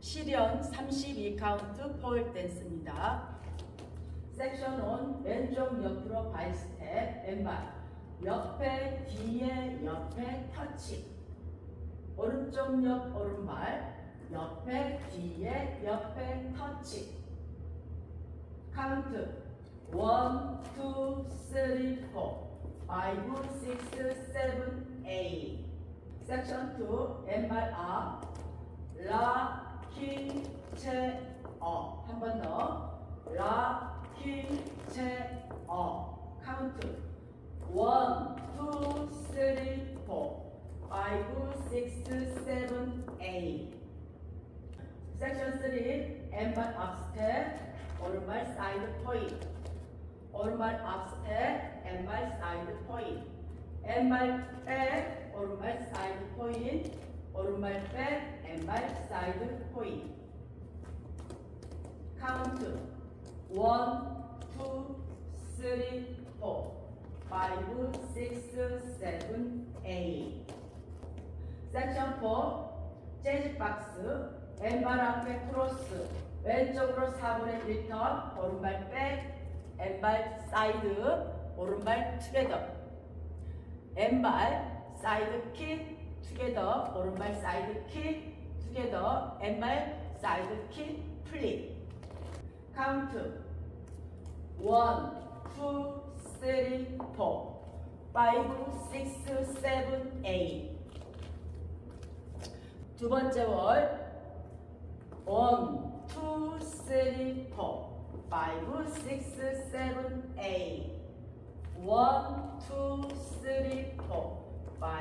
시련 32카운트 폴 댄스입니다. 섹션 1 왼쪽 옆으로 바이 스텝 왼발 옆에 뒤에 옆에 터치. 오른쪽 옆 오른발 옆에 뒤에 옆에 터치. 카운트. 1, 2, 3, 4 5, 6, 7, 8 섹션 2 왼발 앞 라, 키, 채, 어. 한 번 더. 라, 키, 채, 어. 카운트. 원, 투, 쓰리, 포. 파이브, 식스, 세븐, 에잇. 섹션 3. 왼발 앞스텝. 오른발 사이드 포인트. 오른발 앞스텝. 왼발 사이드 포인트. 왼발 백. 오른발 사이드 포인트. 오른발 백, 왼발 사이드 포인트. 카운트. 원, 투, 쓰리, 포, 파이브, 식스, 세븐, 에잇. 섹션 4. 재즈 박스. 왼발 앞에 크로스. 왼쪽으로 4분의 1턴. 오른발 백, 왼발 사이드, 오른발 투게더. 왼발 사이드 킥, 투게더 오른발 사이드 킥. 투게더 왼발 사이드 킥. 플립 카운트 1 2 3 4 5 6 7 8 두 번째 월. 1 2 3 4 5 6 7 8 1 2 3